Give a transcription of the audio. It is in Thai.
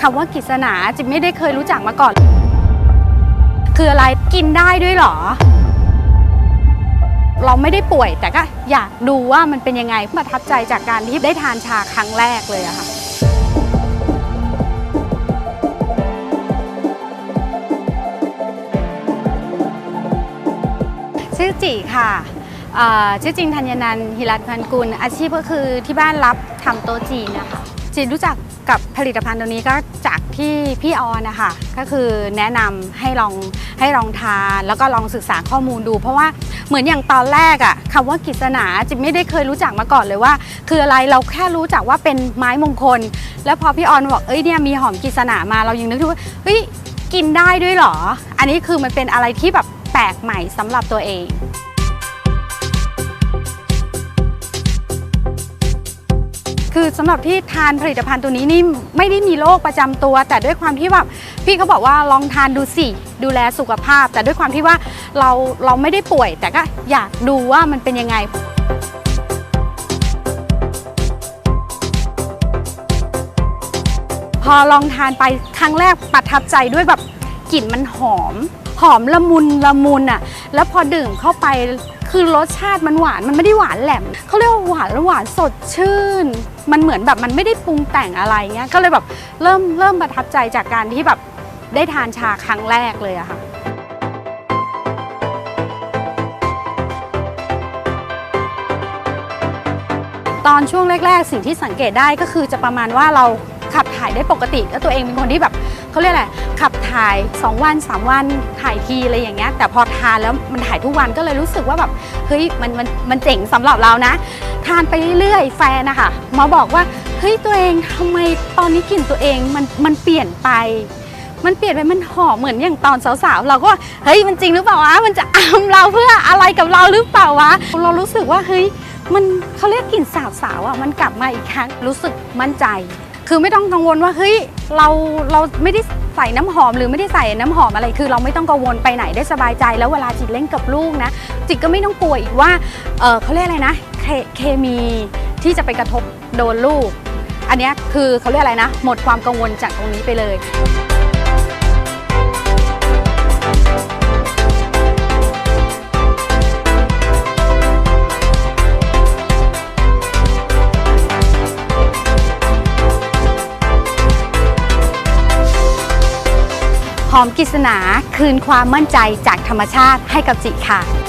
คำว่ากิษณาจิไม่ได้เคยรู้จักมาก่อน คืออะไรกินได้ด้วยเหรอ เราไม่ได้ป่วยแต่ก็อยากดูว่ามันเป็นยังไงประทับใจจากการที่ได้ทานชาครั้งแรกเลยอะค่ะชื่อจีค่ะชื่อจริงธัญนันท์ฮิรัตพันกุล อาชีพก็คือที่บ้านรับทำโต๊ะจีนนะคะ จีนรู้จักกับผลิตภัณฑ์ตัวนี้ก็จากที่พี่ออนนะคะก็คือแนะนำให้ลองให้ลองทานแล้วก็ลองศึกษาข้อมูลดู เพราะว่าเหมือนอย่างตอนแรกอะคำว่ากิษณาจิไม่ได้เคยรู้จักมาก่อนเลยว่า คืออะไรเราแค่รู้จักว่าเป็นไม้มงคล แล้วพอพี่ออนบอกเอ้ยเนี่ยมีหอมกิษณามาเรายังนึกถึงว่าเฮ้ยกินได้ด้วยเหรอ อันนี้คือมันเป็นอะไรที่แบบแปลกใหม่สำหรับตัวเอง คือสำหรับที่ทานผลิตภัณฑ์ตัวนี้นี่ไม่ได้มีโรคประจำตัว แต่ด้วยความที่แบบพี่เขาบอกว่าลองทานดูสิดูแลสุขภาพ แต่ด้วยความที่ว่าเราเราไม่ได้ป่วย แต่ก็อยากดูว่ามันเป็นยังไงพอลองทานไปครั้งแรกประทับใจด้วยแบบกลิ่นมันหอม หอมละมุนละมุนอะ แล้วพอดื่มเข้าไป คือรสชาติมันหวานมันไม่ได้หวานแหลมเขาเรียกว่าหวานแล้วหวานสดชื่น มันเหมือนแบบมันไม่ได้ปรุงแต่งอะไรเงี้ยก็เลยแบบเริ่มเริ่มประทับใจจากการที่แบบได้ทานชาครั้งแรกเลยอะค่ะตอนช่วงแรก ๆ สิ่งที่สังเกตได้ก็คือจะประมาณว่าเราขับถ่ายได้ปกติ แล้วตัวเองเป็นคนที่แบบ เขาเรียกอะไรขับถ่าย 2 วัน 3 วันถ่ายทีอะไรอย่างเงี้ยแต่พอทานแล้วมันถ่ายทุกวันก็เลยรู้สึกว่าแบบเฮ้ยมันมันมันเจ๋งสำหรับเรานะ ทานไปเรื่อยๆแฟนนะคะมาบอกว่าเฮ้ยตัวเองทำไมตอนนี้กลิ่นตัวเองมันมันเปลี่ยนไปมันเปลี่ยนไปมันหอมเหมือนอย่างตอนสาวๆ เราก็เฮ้ยมันจริงหรือเปล่าวะมันจะอำเราเพื่ออะไรกับเราหรือเปล่าวะ เรารู้สึกว่าเฮ้ยมันเขาเรียกกลิ่นสาวสาวๆอะมันกลับมาอีกครั้งรู้สึกมั่นใจ คือไม่ต้องกังวลว่าเฮ้ยเราเราไม่ได้ใส่น้ำหอมหรือไม่ได้ใส่น้ำหอมอะไร คือเราไม่ต้องกังวลไปไหนได้สบายใจ แล้วเวลาจิตเล่นกับลูกนะ จิตก็ไม่ต้องกลัวอีกว่าเออเขาเรียกอะไรนะเคเคมีที่จะไปกระทบโดนลูก อันนี้คือเขาเรียกอะไรนะ หมดความกังวลจากตรงนี้ไปเลย อมกิษณาคืนความมั่นใจจากธรรมชาติให้กับจิค่ะ